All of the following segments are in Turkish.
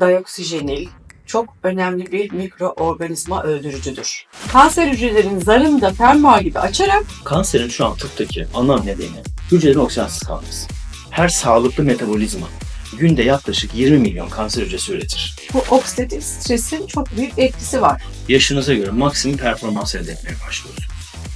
Dioksijenil çok önemli bir mikroorganizma öldürücüdür. Kanser hücrelerinin zarını da fermuar gibi açarak Kanserin şu an tıptaki ana nedeni hücrelerin oksijensiz kalması. Her sağlıklı metabolizma günde yaklaşık 20 milyon kanser hücresi üretir. bu oksidatif stresin çok büyük etkisi var. Yaşınıza göre maksimum performans elde etmeye başlıyorsunuz.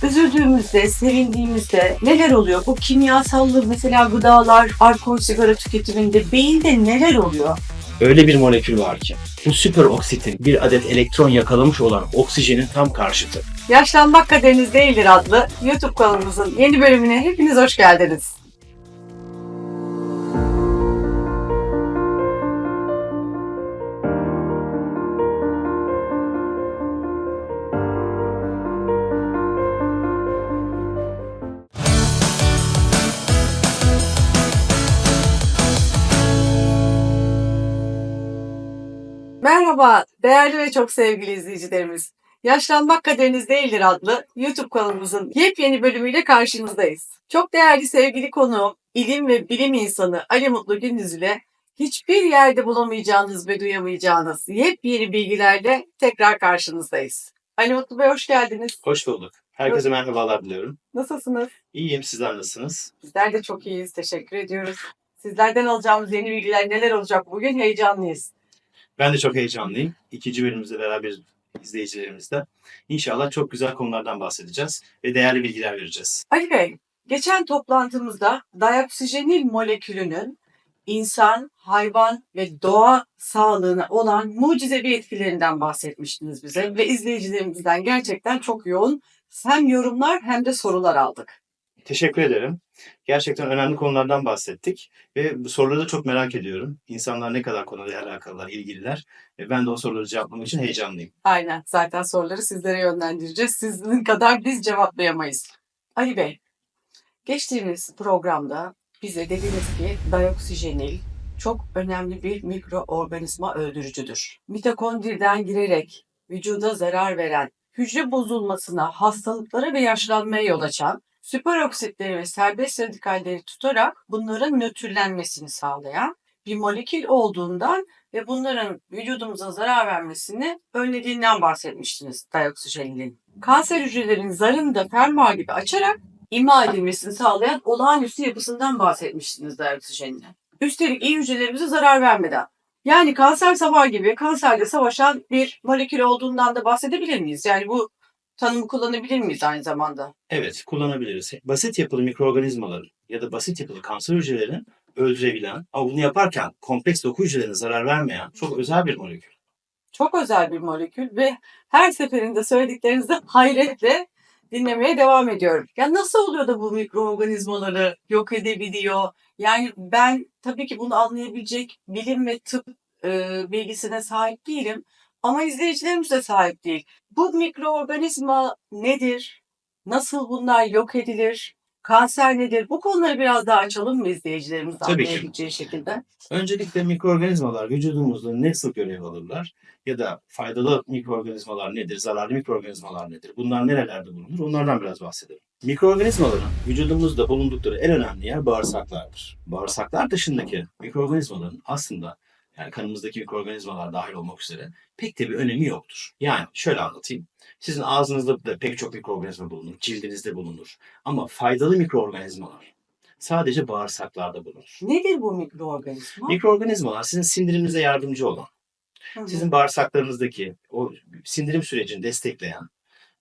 Üzüldüğümüzde, sevindiğimizde neler oluyor? Bu kimyasallı mesela gıdalar, alkol, sigara tüketiminde beyinde neler oluyor? Öyle bir molekül var ki bu süper oksitin bir adet elektron yakalamış olan oksijenin tam karşıtı. Yaşlanmak kaderiniz değildir adlı YouTube kanalımızın yeni bölümüne hepiniz hoş geldiniz. Merhaba değerli ve çok sevgili izleyicilerimiz. Yaşlanmak kaderiniz değildir adlı YouTube kanalımızın yepyeni bölümüyle karşınızdayız. Çok değerli sevgili konuğum, ilim ve bilim insanı Ali Mutlu Gündüz ile hiçbir yerde bulamayacağınız ve duyamayacağınız yepyeni bilgilerle tekrar karşınızdayız. Ali Mutlu Bey hoş geldiniz. Hoş bulduk. Herkese merhabalar diliyorum. Nasılsınız? İyiyim sizler nasılsınız? Bizler de çok iyiyiz. Teşekkür ediyoruz. Sizlerden alacağımız yeni bilgiler neler olacak bugün heyecanlıyız. Ben de çok heyecanlıyım. İkinci bölümümüzde beraber izleyicilerimizle. İnşallah çok güzel konulardan bahsedeceğiz ve değerli bilgiler vereceğiz. Ali Bey, geçen toplantımızda dioksijenil molekülünün insan, hayvan ve doğa sağlığına olan mucizevi etkilerinden bahsetmiştiniz bize ve izleyicilerimizden gerçekten çok yoğun hem yorumlar hem de sorular aldık. Teşekkür ederim. Gerçekten önemli konulardan bahsettik ve bu soruları da çok merak ediyorum. İnsanlar ne kadar konuyla alakalılar, ilgililer. Ben de o soruları cevaplamak için heyecanlıyım. Aynen zaten soruları sizlere yönlendireceğiz. Sizin kadar biz cevaplayamayız. Ali Bey, geçtiğimiz programda bize dediniz ki dioksijenil çok önemli bir mikroorganizma öldürücüdür. Mitokondriden girerek vücuda zarar veren, hücre bozulmasına, hastalıklara ve yaşlanmaya yol açan süperoksitleri ve serbest radikalleri tutarak bunların nötrlenmesini sağlayan bir molekül olduğundan ve bunların vücudumuza zarar vermesini önlediğinden bahsetmiştiniz dioksijenilin. Kanser hücrelerinin zarını da fermuar gibi açarak imha edilmesini sağlayan olağanüstü yapısından bahsetmiştiniz dioksijenilin. Üstelik iyi hücrelerimize zarar vermeden. Yani kanser savar gibi kanserle savaşan bir molekül olduğundan da bahsedebilir miyiz? Yani bu tanımı kullanabilir miyiz aynı zamanda? Evet, kullanabiliriz. Basit yapılı mikroorganizmaların ya da basit yapılı kanser hücrelerini öldürebilen ama bunu yaparken kompleks doku hücrelerine zarar vermeyen çok özel bir molekül. Çok özel bir molekül ve her seferinde söylediklerinizi hayretle dinlemeye devam ediyorum. Ya nasıl oluyor da bu mikroorganizmaları yok edebiliyor? Yani ben tabii ki bunu anlayabilecek bilim ve tıp e, bilgisine sahip değilim. Ama izleyicilerimiz de sahip değil. Bu mikroorganizma nedir? Nasıl bunlar yok edilir? Kanser nedir? Bu konuları biraz daha açalım mı izleyicilerimiz Tabii ki. anlayabileceği şekilde? Öncelikle mikroorganizmalar vücudumuzda nasıl görev alırlar ya da faydalı mikroorganizmalar nedir, zararlı mikroorganizmalar nedir, bunlar nerelerde bulunur onlardan biraz bahsedelim. Mikroorganizmaların vücudumuzda bulundukları en önemli yer bağırsaklardır. Bağırsaklar dışındaki mikroorganizmaların aslında yani kanımızdaki mikroorganizmalar dahil olmak üzere pek de bir önemi yoktur. Yani şöyle anlatayım. Sizin ağzınızda da pek çok mikroorganizma bulunur, cildinizde bulunur. Ama faydalı mikroorganizmalar sadece bağırsaklarda bulunur. Nedir bu mikroorganizma? Mikroorganizmalar sizin sindiriminize yardımcı olan, Hı hı. sizin bağırsaklarınızdaki o sindirim sürecini destekleyen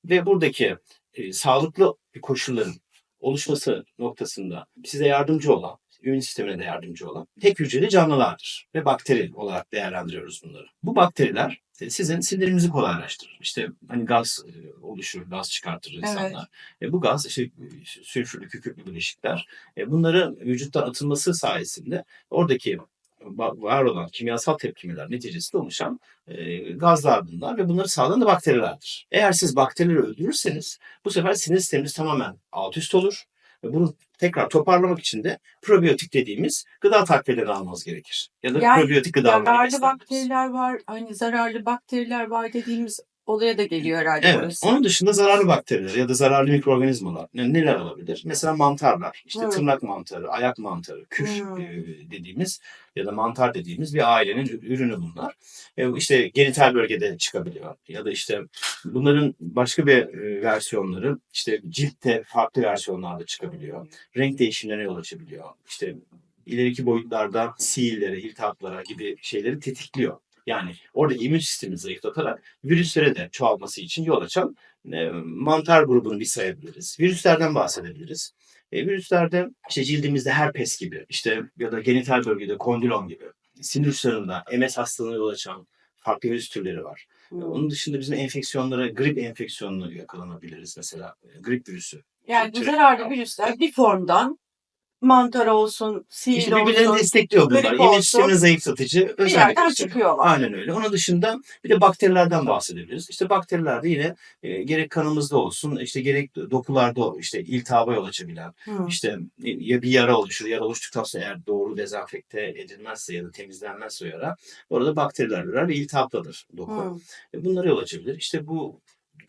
ve buradaki e, sağlıklı bir koşulların oluşması noktasında size yardımcı olan, immün sistemine de yardımcı olan tek hücreli canlılardır ve bakteri olarak değerlendiriyoruz bunları. Bu bakteriler e, sizin sindiriminizi kolaylaştırır. İşte hani gaz e, oluşur, gaz çıkartır insanlar. E, bu gaz işte sülfürlü, kükürtlü bileşikler. E, bunları vücuttan atılması sayesinde oradaki va- var olan kimyasal tepkimeler neticesinde oluşan e, gazlar bunlar ve bunları sağlayan da bakterilerdir. Eğer siz bakterileri öldürürseniz bu sefer sinir sisteminiz tamamen alt üst olur. Ve bunu tekrar toparlamak için de probiyotik dediğimiz gıda takviyeleri almanız gerekir. Ya da Yani probiyotik gıda almayı Yararlı beslenmeniz. bakteriler var, hani zararlı bakteriler var dediğimiz Olaya da geliyor herhalde Evet. burası. Onun dışında zararlı bakteriler ya da zararlı mikroorganizmalar ne- neler olabilir? Mesela mantarlar, işte Hı. tırnak mantarı, ayak mantarı, küf e, dediğimiz ya da mantar dediğimiz bir ailenin ürünü bunlar. İşte genital bölgede çıkabiliyor ya da işte bunların başka bir versiyonları işte ciltte farklı versiyonlarda çıkabiliyor. Renk değişimlerine yol açabiliyor. İşte ileriki boyutlarda sihirlere, iltihaplara gibi şeyleri tetikliyor. Yani orada immün sistemi zayıflatarak virüslere de çoğalması için yol açan e, mantar grubunu bir sayabiliriz. Virüslerden bahsedebiliriz. E, virüslerde işte cildimizde herpes gibi işte ya da genital bölgede kondilom gibi sinir uçlarında MS hastalığına yol açan farklı virüs türleri var. Hı. Onun dışında bizim enfeksiyonlara grip enfeksiyonuna yakalanabiliriz mesela. E, Grip virüsü. Yani bu zararlı virüsler bir formdan mantar olsun, sihir İşte birbirlerini olsun destekliyor bunlar. grip İmmün olsun, sistemini zayıflatıcı bir yerden çıkıyorlar. Aynen öyle. Onun dışında bir de bakterilerden bahsedebiliriz. İşte bakteriler de yine e, gerek kanımızda olsun, işte gerek dokularda o- işte iltihaba yol açabilen, Hı. işte e, ya bir yara oluşur, yara oluştuktan sonra eğer doğru dezenfekte edilmezse ya da temizlenmezse o yara, orada bakteriler ürer ve iltihapladır doku. Hı. E, Bunlara yol açabilir. İşte bu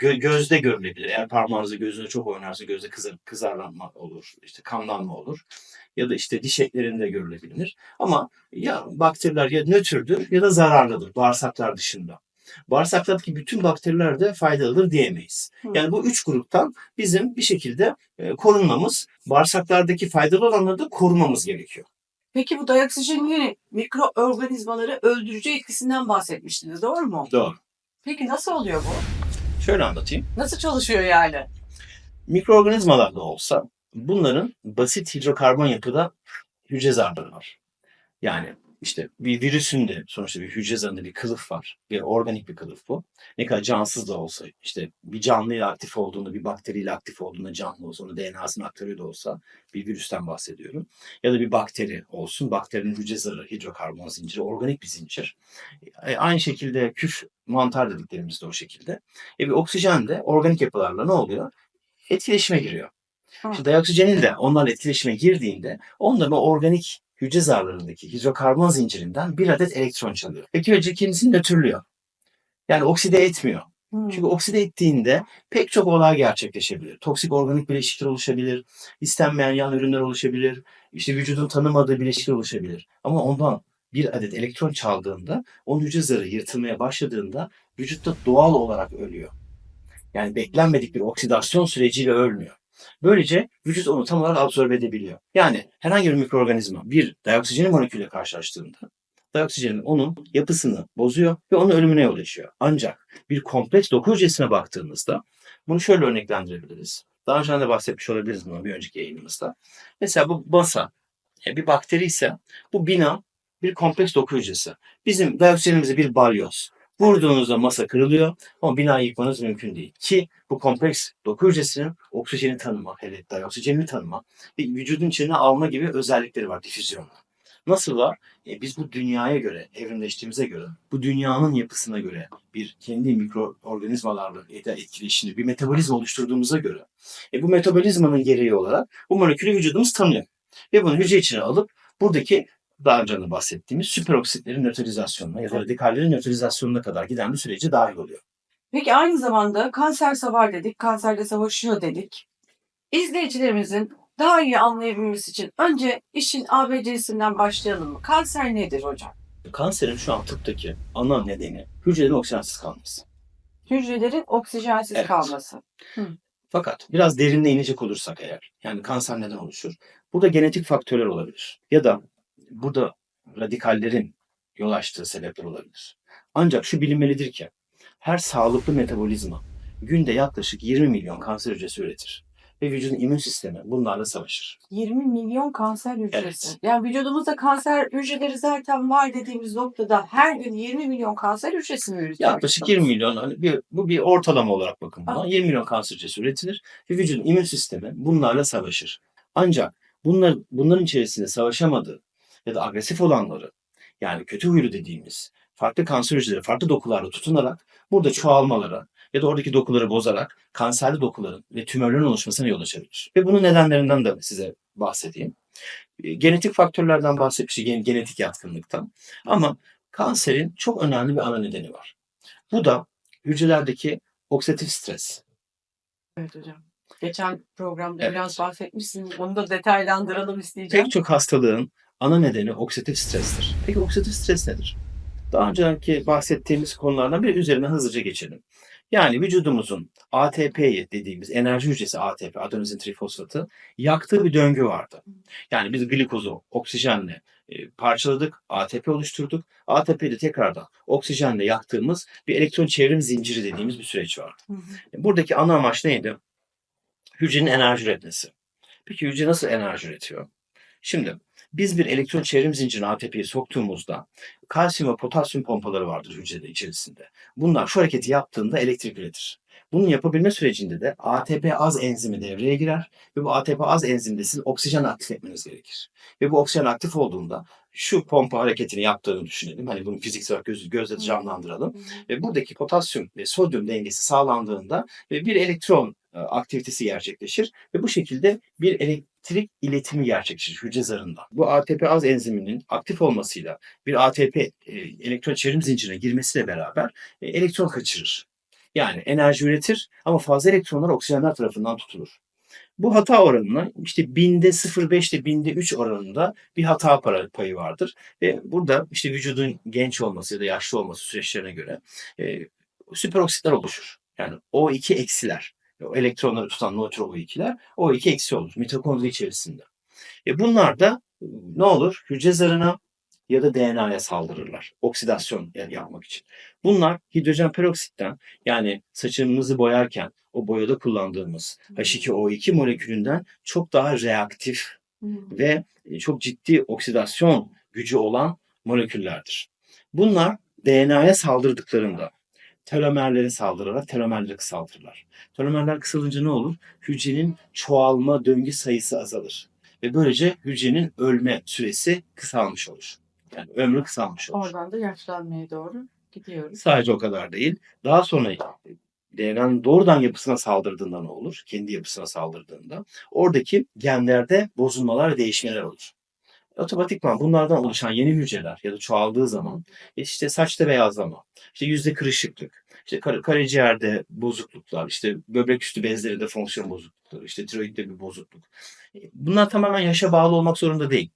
gö- gözde görülebilir. Eğer parmağınızı gözüne çok oynarsa gözde kızar, kızarlanma olur, işte kanlanma olur. Ya da işte diş etlerinde görülebilir. Ama ya bakteriler ya nötrdür ya da zararlıdır bağırsaklar dışında. Bağırsaklardaki bütün bakteriler de faydalıdır diyemeyiz. Yani bu üç gruptan bizim bir şekilde e, korunmamız, bağırsaklardaki faydalı olanları da korumamız gerekiyor. Peki bu dayoksijenli mikroorganizmaları öldürücü etkisinden bahsetmiştiniz doğru mu? Doğru. Peki nasıl oluyor bu? Şöyle anlatayım. Nasıl çalışıyor yani? Mikroorganizmalar da olsa bunların basit hidrokarbon yapıda hücre zarları var. Yani işte bir virüsün de sonuçta bir hücre zarında bir kılıf var. Bir organik bir kılıf bu. Ne kadar cansız da olsa işte bir canlıyla aktif olduğunda bir bakteriyle aktif olduğunda canlı olsa onu DNA'sını aktarıyor da olsa bir virüsten bahsediyorum. Ya da bir bakteri olsun. Bakterinin hücre zarı hidrokarbon zinciri organik bir zincir. E, aynı şekilde küf mantar dediklerimiz de o şekilde. E, bir oksijen de organik yapılarla ne oluyor? Etkileşime giriyor. İşte dioksijenin de onlarla etkileşime girdiğinde onların o organik hücre zarlarındaki hidrokarbon zincirinden bir adet elektron çalıyor. Peki önce kendisini nötrlüyor. Yani okside etmiyor. Hı. Çünkü okside ettiğinde pek çok olay gerçekleşebilir. Toksik organik bileşikler oluşabilir, istenmeyen yan ürünler oluşabilir, işte vücudun tanımadığı bileşikler oluşabilir. Ama ondan bir adet elektron çaldığında, onun hücre zarı yırtılmaya başladığında vücutta doğal olarak ölüyor. Yani beklenmedik bir oksidasyon süreciyle ölmüyor. Böylece vücut onu tam olarak absorbe edebiliyor. Yani herhangi bir mikroorganizma bir dioksijen molekülüyle karşılaştığında dioksijenin onun yapısını bozuyor ve onun ölümüne yol açıyor. Ancak bir kompleks doku hücresine baktığımızda bunu şöyle örneklendirebiliriz. Daha önce de bahsetmiş olabiliriz bunu bir önceki yayınımızda. Mesela bu masa e, bir bakteri ise bu bina bir kompleks doku hücresi. Bizim dioksijenimize bir balyoz. Vurduğunuzda masa kırılıyor ama binayı yıkmanız mümkün değil. Ki bu kompleks doku hücresinin oksijeni tanıma, hele dioksijenini tanıma ve vücudun içine alma gibi özellikleri var difüzyonla. Nasıl var? E, biz bu dünyaya göre, evrimleştiğimize göre, bu dünyanın yapısına göre bir kendi mikroorganizmalarla etkileşimli bir metabolizma oluşturduğumuza göre e, bu metabolizmanın gereği olarak bu molekülü vücudumuz tanıyor. Ve bunu hücre içine alıp buradaki daha önce de bahsettiğimiz süperoksitlerin nötralizasyonuna ya da radikallerin nötralizasyonuna kadar giden bir sürece dahil oluyor. Peki aynı zamanda kanser savar dedik, kanserle savaşıyor dedik. İzleyicilerimizin daha iyi anlayabilmesi için önce işin ABC'sinden başlayalım mı? Kanser nedir hocam? Kanserin şu an tıptaki ana nedeni hücrelerin oksijensiz kalması. Hücrelerin oksijensiz Evet. kalması. Fakat biraz derinine inecek olursak eğer, yani kanser neden oluşur? Burada genetik faktörler olabilir. Ya da burada radikallerin yol açtığı sebepler olabilir. Ancak şu bilinmelidir ki her sağlıklı metabolizma günde yaklaşık 20 milyon kanser hücresi üretir. Ve vücudun immün sistemi bunlarla savaşır. 20 milyon kanser hücresi. Evet. Yani vücudumuzda kanser hücreleri zaten var dediğimiz noktada her gün 20 milyon kanser hücresi mi üretiyor? Yaklaşık 20 milyon, hani bir, bu bir ortalama olarak bakın buna. Ah. 20 milyon kanser hücresi üretilir ve vücudun immün sistemi bunlarla savaşır. Ancak bunlar, bunların içerisinde savaşamadığı ya da agresif olanları yani kötü huylu dediğimiz farklı kanser hücreleri farklı dokularla tutunarak burada çoğalmalara ya da oradaki dokuları bozarak kanserli dokuların ve tümörlerin oluşmasına yol açabilir. Ve bunun nedenlerinden de size bahsedeyim. E, Genetik faktörlerden bahsetmiştik, gen- genetik yatkınlıktan. Ama kanserin çok önemli bir ana nedeni var. Bu da hücrelerdeki oksidatif stres. Evet hocam. Geçen programda Evet. biraz bahsetmişsiniz. Onu da detaylandıralım isteyeceğim. Pek çok hastalığın ana nedeni oksidatif strestir. Peki oksidatif stres nedir? Daha önceki bahsettiğimiz konulardan bir üzerine hızlıca geçelim. Yani vücudumuzun ATP'yi dediğimiz enerji hücresi ATP, adenozin trifosfatı yaktığı bir döngü vardı. Yani biz glikozu oksijenle e, parçaladık, ATP oluşturduk. ATP'yi de tekrardan oksijenle yaktığımız bir elektron çevrim zinciri dediğimiz bir süreç vardı. Hı. Buradaki ana amaç neydi? Hücrenin enerji üretmesi. Peki hücre nasıl enerji üretiyor? Şimdi biz bir elektron çevrim zincirine ATP'yi soktuğumuzda kalsiyum ve potasyum pompaları vardır hücrede içerisinde. Bunlar şu hareketi yaptığında elektrik üretir. Bunu yapabilme sürecinde de ATP az enzimi devreye girer ve bu ATP az enzimde siz oksijen aktif etmeniz gerekir. Ve bu oksijen aktif olduğunda şu pompa hareketini yaptığını düşünelim. Hani bunu fiziksel olarak göz, gözle canlandıralım. Ve buradaki potasyum ve sodyum dengesi sağlandığında ve bir elektron e, aktivitesi gerçekleşir ve bu şekilde bir elektrik iletimi gerçekleşir hücre zarında. Bu ATP az enziminin aktif olmasıyla bir ATP e, elektron çevrim zincirine girmesiyle beraber e, elektron kaçırır. Yani enerji üretir ama fazla elektronlar oksijenler tarafından tutulur. Bu hata oranına işte binde 0,5 ile binde 3 oranında bir hata payı vardır. Ve burada işte vücudun genç olması ya da yaşlı olması süreçlerine göre e, süperoksitler oluşur. Yani O2 eksiler. O elektronları tutan nötron O2'ler O2 eksi olur mitokondri içerisinde. E bunlar da e, ne olur? Hücre zarına ya da DNA'ya saldırırlar. Oksidasyon yapmak için. Bunlar hidrojen peroksitten yani saçımızı boyarken o boyada kullandığımız H2O2 molekülünden çok daha reaktif Hı. ve e, çok ciddi oksidasyon gücü olan moleküllerdir. Bunlar DNA'ya saldırdıklarında telomerlere saldırarak telomerleri kısaltırlar. Telomerler kısalınca ne olur? Hücrenin çoğalma döngü sayısı azalır. Ve böylece hücrenin ölme süresi kısalmış olur. Yani ömrü kısalmış olur. Oradan da yaşlanmaya doğru gidiyoruz. Sadece o kadar değil. Daha sonra DNA'nın doğrudan yapısına saldırdığında ne olur? Kendi yapısına saldırdığında. Oradaki genlerde bozulmalar, değişmeler olur. Otomatikman bunlardan oluşan yeni hücreler ya da çoğaldığı zaman işte saçta beyazlama, işte yüzde kırışıklık, işte kar- karaciğerde bozukluklar, işte böbrek üstü bezlerinde fonksiyon bozuklukları, işte tiroidde bir bozukluk. Bunlar tamamen yaşa bağlı olmak zorunda değil.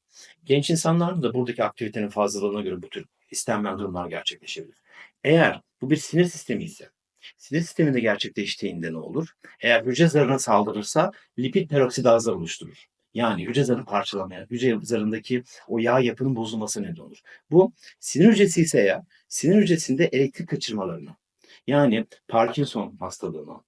Genç insanlarda da buradaki aktivitenin fazlalığına göre bu tür istenmeyen durumlar gerçekleşebilir. Eğer bu bir sinir sistemi ise, sinir sisteminde gerçekleştiğinde ne olur? Eğer hücre zarına saldırırsa lipid peroksidazlar oluşturur. Yani hücre zarını parçalamaya, hücre zarındaki o yağ yapının bozulması neden olur. Bu sinir hücresi ise eğer sinir hücresinde elektrik kaçırmalarına yani Parkinson hastalığına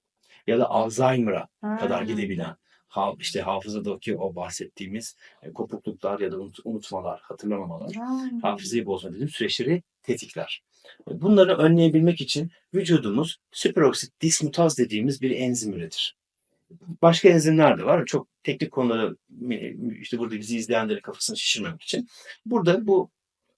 ya da Alzheimer'a kadar gidebilen ha- işte hafızadaki o bahsettiğimiz e, kopukluklar ya da unut- unutmalar, hatırlamamalar, Ha. hafızayı bozma dediğim süreçleri tetikler. Bunları önleyebilmek için vücudumuz süperoksit dismutaz dediğimiz bir enzim üretir. Başka enzimler de var. Çok teknik konuları e, işte burada bizi izleyenlerin kafasını şişirmemek için. Burada bu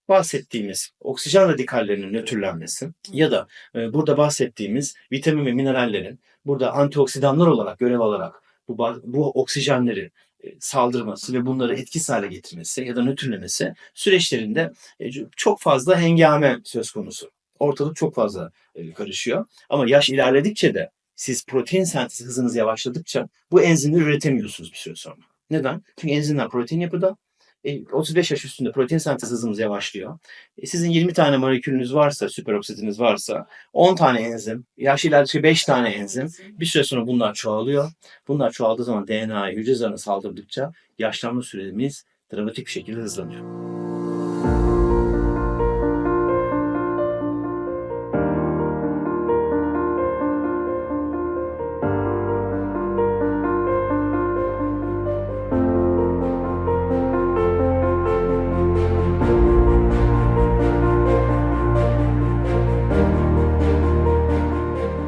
bahsettiğimiz oksijen radikallerinin nötrlenmesi ya da e, burada bahsettiğimiz vitamin ve minerallerin burada antioksidanlar olarak görev alarak bu, bu oksijenleri e, saldırması ve bunları etkisiz hale getirmesi ya da nötrlemesi süreçlerinde e, çok fazla hengame söz konusu. Ortalık çok fazla karışıyor. Ama yaş ilerledikçe de siz protein sentezi hızınız yavaşladıkça bu enzimleri üretemiyorsunuz bir süre sonra. Neden? Çünkü enzimler protein yapıda. E, 35 yaş üstünde protein sentez hızımız yavaşlıyor. E, sizin 20 tane molekülünüz varsa, süperoksitiniz varsa 10 tane enzim, yaş ilerledikçe 5 tane enzim. Bir süre sonra bunlar çoğalıyor. Bunlar çoğaldığı zaman DNA'ya hücre zarına saldırdıkça yaşlanma süremiz dramatik bir şekilde hızlanıyor.